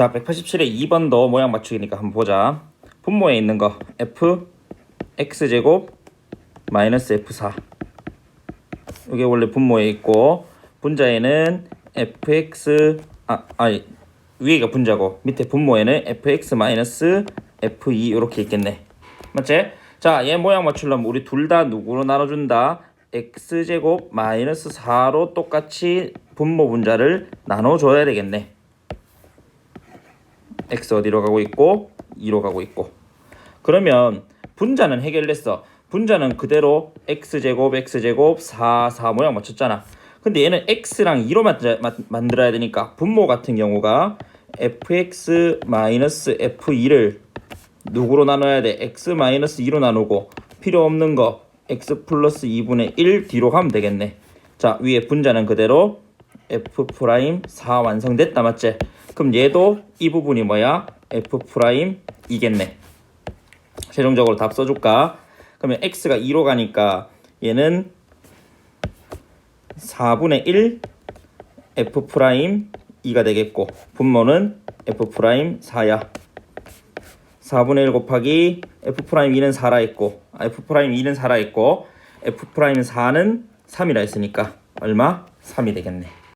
자, 187의 2번도 모양 맞추기니까 한번 보자. 분모에 있는 거 f x제곱 마이너스 f4 이게 원래 분모에 있고 분자에는 fx 아 아니 위에가 분자고 밑에 분모에는 fx 마이너스 f2 이렇게 있겠네 맞지? 자 얘 모양 맞추려면 우리 둘 다 누구로 나눠준다 x제곱 마이너스 4로 똑같이 분모 분자를 나눠줘야 되겠네 x 어디로 가고 있고 2로 가고 있고 그러면 분자는 해결됐어. 분자는 그대로 x제곱 x제곱 4 4 모양 맞췄잖아. 근데 얘는 x랑 2로 만들, 만들어야 되니까 분모 같은 경우가 fx 마이너스 f2를 누구로 나눠야 돼? x 마이너스 2로 나누고 필요 없는 거 x 플러스 2분의 1 뒤로 가면 되겠네. 자 위에 분자는 그대로 f 프라임 4 완성됐다 맞지? 그럼 얘도 이 부분이 뭐야? f 프라임 이겠네. 최종적으로 답 써줄까? 그러면 x가 2로 가니까 얘는 4분의 1 f 프라임 2가 되겠고 분모는 f 프라임 4야. 4분의 1 곱하기 f 프라임 2는 4라 했고 아, f 프라임 2는 4라 했고 f 프라임 4는 3이라 했으니까 얼마? 3이 되겠네.